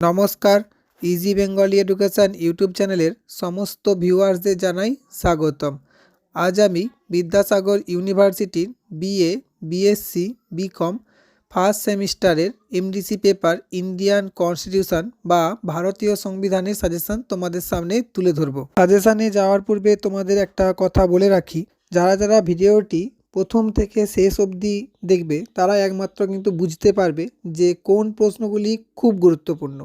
নমস্কার easy Bengali education YouTube চ্যানেলের সমস্ত ভিউয়ার্সদের জানাই স্বাগতম। আজ আমি বিদ্যাসাগর ইউনিভার্সিটির বিএ বিএসসি বিকম ফার্স্ট সেমিস্টারের এমডিসি পেপার ইন্ডিয়ান কনস্টিটিউশন বা ভারতীয় সংবিধানের সাজেশন তোমাদের সামনে তুলে ধরবো। সাজেশানে যাওয়ার পূর্বে তোমাদের একটা কথা বলে রাখি। যারা যারা ভিডিওটি প্রথম থেকে শেষ অবধি দেখবে, তারা একমাত্র কিন্তু বুঝতে পারবে যে কোন প্রশ্নগুলি খুব গুরুত্বপূর্ণ।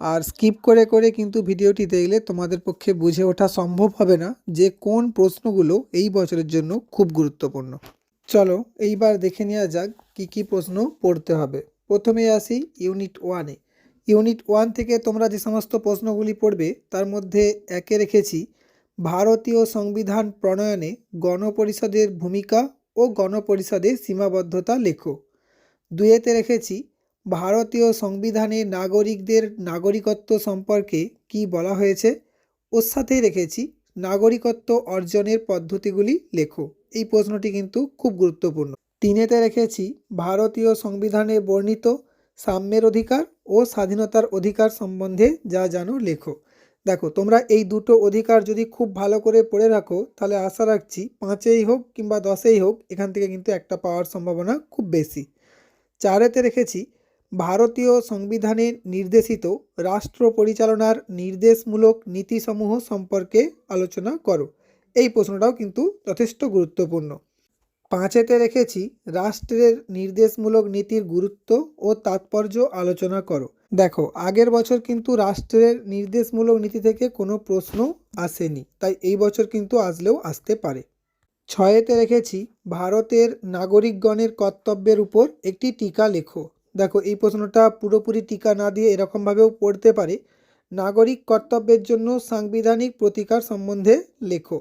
আর স্কিপ করে করে কিন্তু ভিডিওটি দেখলে তোমাদের পক্ষে বুঝে ওঠা সম্ভব হবে না যে কোন প্রশ্নগুলো এই বছরের জন্য খুব গুরুত্বপূর্ণ। চলো, এইবার দেখে নেওয়া যাক কী কী প্রশ্ন পড়তে হবে। প্রথমে আসি ইউনিট ওয়ানে ইউনিট ওয়ান থেকে তোমরা যে সমস্ত প্রশ্নগুলি পড়বে, তার মধ্যে একে রেখেছি, ভারতীয় সংবিধান প্রণয়নে গণপরিষদের ভূমিকা ও গণপরিষদের সীমাবদ্ধতা লেখো। দুয়েতে রেখেছি, ভারতীয় সংবিধানে নাগরিকদের নাগরিকত্ব সম্পর্কে কি বলা হয়েছে? ওর সাথেই রেখেছি, নাগরিকত্ব অর্জনের পদ্ধতিগুলি লেখো। এই প্রশ্নটি কিন্তু খুব গুরুত্বপূর্ণ। তিনেতে রেখেছি, ভারতীয় সংবিধানে বর্ণিত সাম্যের অধিকার ও স্বাধীনতার অধিকার সম্বন্ধে যা জানো লেখো। দেখো, তোমরা এই দুটো অধিকার যদি খুব ভালো করে পড়ে রাখো, তাহলে আশা রাখছি পাঁচেই হোক কিংবা দশেই হোক, এখান থেকে কিন্তু একটা পাওয়ার সম্ভাবনা খুব বেশি। চারেতে রেখেছি, ভারতীয় সংবিধানে নির্দেশিত রাষ্ট্র পরিচালনার নির্দেশমূলক নীতিসমূহ সম্পর্কে আলোচনা করো। এই প্রশ্নটাও কিন্তু যথেষ্ট গুরুত্বপূর্ণ। পাঁচেতে রেখেছি, রাষ্ট্রের নির্দেশমূলক নীতির গুরুত্ব ও তাৎপর্য আলোচনা করো। দেখো, আগের বছর কিন্তু রাষ্ট্রের নির্দেশমূলক নীতি থেকে কোনো প্রশ্ন আসেনি, তাই এই বছর কিন্তু আসলেও আসতে পারে। ছয়েতে রেখেছি, ভারতের নাগরিকগণের কর্তব্যের উপর একটি টিকা লেখো। দেখো, এই প্রশ্নটা পুরোপুরি টিকা না দিয়ে এরকমভাবেও পড়তে পারে। নাগরিক কর্তব্যের জন্য সাংবিধানিক প্রতিকার সম্বন্ধে লেখো।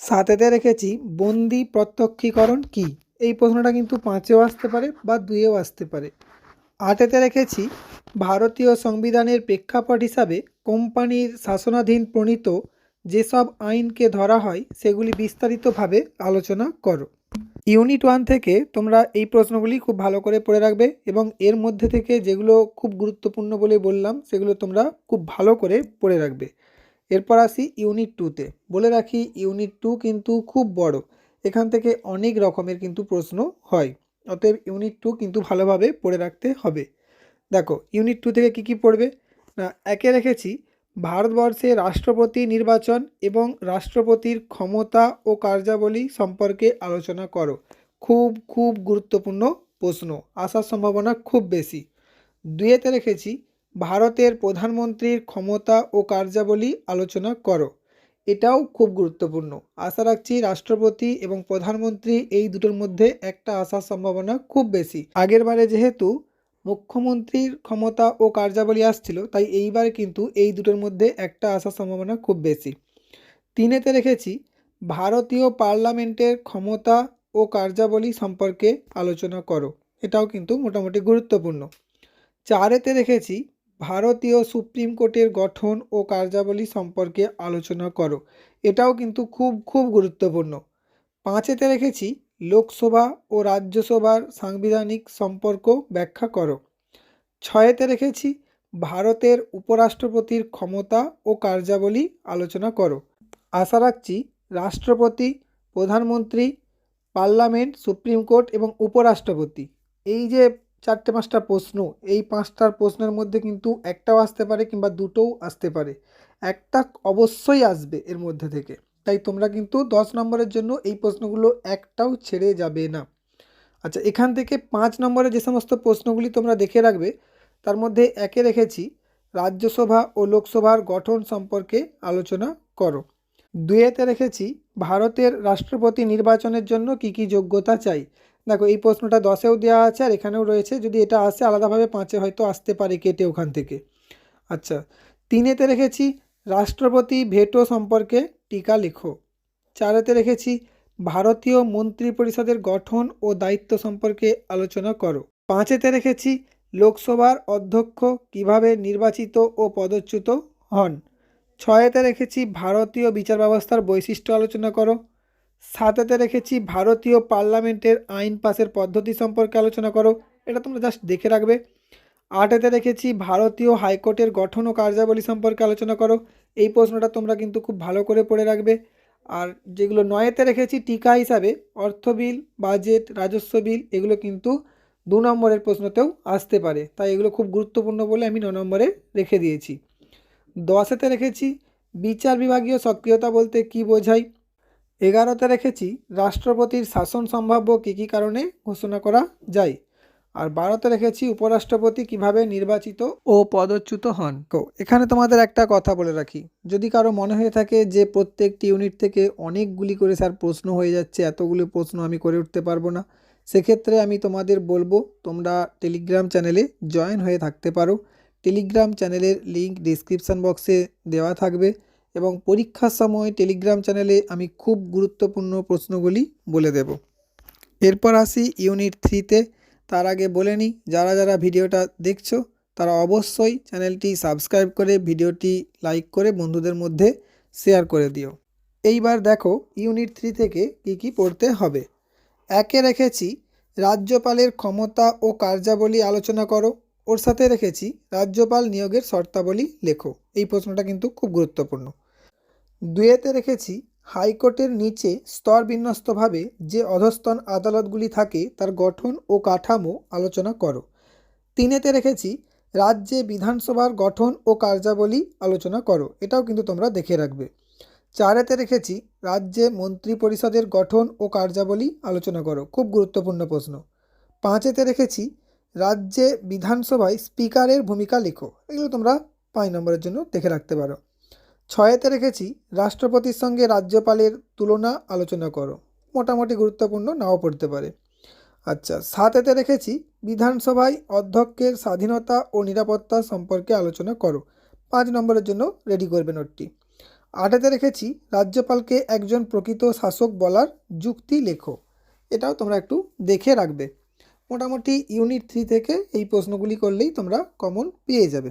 সাতেতে রেখেছি, বন্দি প্রত্যক্ষীকরণ কি? এই প্রশ্নটা কিন্তু পাঁচেও আসতে পারে বা দুইয়েও আসতে পারে। আটেতে রেখেছি, ভারতীয় সংবিধানের প্রেক্ষাপট হিসাবে কোম্পানির শাসনাধীন প্রণীত যেসব আইনকে ধরা হয়, সেগুলি বিস্তারিতভাবে আলোচনা করো। ইউনিট ওয়ান থেকে তোমরা এই প্রশ্নগুলি খুব ভালো করে পড়ে রাখবে এবং এর মধ্যে থেকে যেগুলো খুব গুরুত্বপূর্ণ বলে বললাম, সেগুলো তোমরা খুব ভালো করে পড়ে রাখবে। এরপর আসি ইউনিট টুতে বলে রাখি, ইউনিট টু কিন্তু খুব বড়। এখান থেকে অনেক রকমের কিন্তু প্রশ্ন হয়। অতএব ইউনিট টু কিন্তু ভালোভাবে পড়ে রাখতে হবে। দেখো ইউনিট টু থেকে কি কি পড়বে? না, একে রেখেছি ভারতবর্ষে রাষ্ট্রপতি নির্বাচন এবং রাষ্ট্রপতির ক্ষমতা ও কার্যাবলী সম্পর্কে আলোচনা করো। খুব খুব গুরুত্বপূর্ণ প্রশ্ন, আসার সম্ভাবনা খুব বেশি। দুয়েতে রেখেছি ভারতের প্রধানমন্ত্রীর ক্ষমতা ও কার্যাবলী আলোচনা করো। এটাও খুব গুরুত্বপূর্ণ। আশা রাখছি রাষ্ট্রপতি এবং প্রধানমন্ত্রী এই দুটোর মধ্যে একটা আসার সম্ভাবনা খুব বেশি। আগের বারে যেহেতু মুখ্যমন্ত্রীর ক্ষমতা ও কার্যাবলী আসছিল, তাই এইবার কিন্তু এই দুটোর মধ্যে একটা আসার সম্ভাবনা খুব বেশি। তিনেতে রেখেছি, ভারতীয় পার্লামেন্টের ক্ষমতা ও কার্যাবলী সম্পর্কে আলোচনা করো। এটাও কিন্তু মোটামুটি গুরুত্বপূর্ণ। চারেতে রেখেছি ভারতীয় সুপ্রিম কোর্টের গঠন ও কার্যাবলী সম্পর্কে আলোচনা করো। এটাও কিন্তু খুব খুব গুরুত্বপূর্ণ। পাঁচেতে রেখেছি, লোকসভা ও রাজ্যসভার সাংবিধানিক সম্পর্ক ব্যাখ্যা করো। ছয়েতে রেখেছি, ভারতের উপরাষ্ট্রপতির ক্ষমতা ও কার্যাবলী আলোচনা করো। আশা রাখছি, রাষ্ট্রপতি, প্রধানমন্ত্রী, পার্লামেন্ট, সুপ্রিম কোর্ট এবং উপরাষ্ট্রপতি, এই যে চারটে পাঁচটা প্রশ্ন। এই পাঁচটার প্রশ্নের মধ্যে কিন্তু একটাও আসতে পারে কিংবা দুটোও আসতে পারে। একটা অবশ্যই আসবে এর মধ্যে থেকে। তাই তোমরা কিন্তু দশ নম্বরের জন্য এই প্রশ্নগুলো একটাও ছেড়ে যাবে না। আচ্ছা এখান থেকে পাঁচ নম্বরে যে সমস্ত প্রশ্নগুলি তোমরা দেখে রাখবে, তার মধ্যে একে রেখেছি, রাজ্যসভা ও লোকসভার গঠন সম্পর্কে আলোচনা করো। দুয়েতে রেখেছি, ভারতের রাষ্ট্রপতি নির্বাচনের জন্য কি কি যোগ্যতা চাই? দেখো, এই প্রশ্নটা দশেও দেওয়া আছে আর এখানেও রয়েছে। যদি এটা আসে, আলাদাভাবে পাঁচে হয়তো আসতে পারে কেটে ওখান থেকে। আচ্ছা তিনেতে রেখেছি, রাষ্ট্রপতি ভেটো সম্পর্কে টিকা লেখো। চারেতে রেখেছি, ভারতীয় মন্ত্রী পরিষদের গঠন ও দায়িত্ব সম্পর্কে আলোচনা করো। পাঁচেতে রেখেছি, লোকসভার অধ্যক্ষ কীভাবে নির্বাচিত ও পদচ্যুত হন। ছয়েতে রেখেছি, ভারতীয় বিচার ব্যবস্থার বৈশিষ্ট্য আলোচনা করো। সাতেতে রেখেছি, ভারতীয় পার্লামেন্টের আইন পাসের পদ্ধতি সম্পর্কে আলোচনা করো, এটা তোমরা জাস্ট দেখে রাখবে। আটেতে রেখেছি, ভারতীয় হাইকোর্টের গঠন ও কার্যাবলী সম্পর্কে আলোচনা করো, এই প্রশ্নটা তোমরা কিন্তু খুব ভালো করে পড়ে রাখবে। আর যেগুলো নয়েতে রেখেছি, টিকা হিসাবে অর্থ বিল, বাজেট, রাজস্ব বিল, এগুলো কিন্তু দু নম্বরের প্রশ্নতেও আসতে পারে, তাই এগুলো খুব গুরুত্বপূর্ণ বলে আমি ন নম্বরে রেখে দিয়েছি। দশেতে রেখেছি, বিচার বিভাগীয় সক্রিয়তা বলতে কি বোঝায়? এগারোতে রেখেছি রাষ্ট্রপতির শাসন সম্ভাব্য কী কী কারণে ঘোষণা করা যায়? আর বারোতে রেখেছি উপরাষ্ট্রপতি কীভাবে নির্বাচিত ও পদচ্যুত হন? এখানে তোমাদের একটা কথা বলে রাখি। যদি কারও মনে হয়ে থাকে যে প্রত্যেকটি ইউনিট থেকে অনেকগুলি করে স্যার প্রশ্ন হয়ে যাচ্ছে, এতগুলো প্রশ্ন আমি করে উঠতে পারব না, সেক্ষেত্রে আমি তোমাদের বলব, তোমরা টেলিগ্রাম চ্যানেলে জয়েন হয়ে থাকতে পারো। টেলিগ্রাম চ্যানেলের লিঙ্ক ডিসক্রিপশান বক্সে দেওয়া থাকবে। এবং পরীক্ষার সময় টেলিগ্রাম চ্যানেলে আমি খুব গুরুত্বপূর্ণ প্রশ্নগুলি বলে দেব। এরপর আসি ইউনিট থ্রিতে। তার আগে বলে নিই, যারা যারা ভিডিওটা দেখছ, তারা অবশ্যই চ্যানেলটি সাবস্ক্রাইব করে ভিডিওটি লাইক করে বন্ধুদের মধ্যে শেয়ার করে দিও। এইবার দেখো ইউনিট থ্রি থেকে কি কি পড়তে হবে। একে রেখেছি রাজ্যপালের ক্ষমতা ও কার্যাবলী আলোচনা করো। ওর সাথে রেখেছি রাজ্যপাল নিয়োগের শর্তাবলী লেখো। এই প্রশ্নটা কিন্তু খুব গুরুত্বপূর্ণ। দুয়েতে রেখেছি হাইকোর্টের নিচে স্তর বিন্যস্তভাবে যে অধস্তন আদালতগুলি থাকে তার গঠন ও কাঠামো আলোচনা করো। তিনেতে রেখেছি রাজ্যে বিধানসভার গঠন ও কার্যাবলী আলোচনা করো, এটাও কিন্তু তোমরা দেখে রাখবে। চারেতে রেখেছি রাজ্যে মন্ত্রী পরিষদের গঠন ও কার্যাবলী আলোচনা করো, খুব গুরুত্বপূর্ণ প্রশ্ন। পাঁচেতে রেখেছি রাজ্যে বিধানসভায় স্পিকারের ভূমিকা লেখো, এগুলো তোমরা পাঁচ নম্বরের জন্য দেখে রাখতে পারো। ছয়েতে রেখেছি রাষ্ট্রপতির সঙ্গে রাজ্যপালের তুলনা আলোচনা করো। মোটামুটি গুরুত্বপূর্ণ, নাও পড়তে পারে। আচ্ছা সাতেতে রেখেছি বিধানসভায় অধ্যক্ষের স্বাধীনতা ও নিরাপত্তা সম্পর্কে আলোচনা করো। পাঁচ নম্বরের জন্য রেডি করবে নোটটি। আটেতে রেখেছি রাজ্যপালকে একজন প্রকৃত শাসক বলার যুক্তি লেখো। এটাও তোমরা একটু দেখে রাখবে। মোটামুটি ইউনিট থ্রি থেকে এই প্রশ্নগুলি করলেই তোমরা কমন পেয়ে যাবে।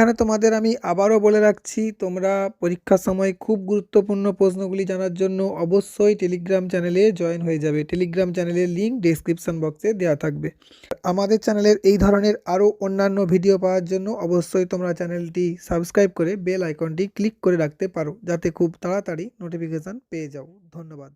এখানে তোমাদের আমি আবারও বলে রাখছি, তোমরা পরীক্ষার সময় খুব গুরুত্বপূর্ণ প্রশ্নগুলি জানার জন্য অবশ্যই টেলিগ্রাম চ্যানেলে জয়েন হয়ে যাবে। টেলিগ্রাম চ্যানেলের লিঙ্ক ডেসক্রিপশন বক্সে দেওয়া থাকবে। আমাদের চ্যানেলের এই ধরনের আরও অন্যান্য ভিডিও পাওয়ার জন্য অবশ্যই তোমরা চ্যানেলটি সাবস্ক্রাইব করে বেল আইকনটি ক্লিক করে রাখতে পারো, যাতে খুব তাড়াতাড়ি নোটিফিকেশান পেয়ে যাও। ধন্যবাদ।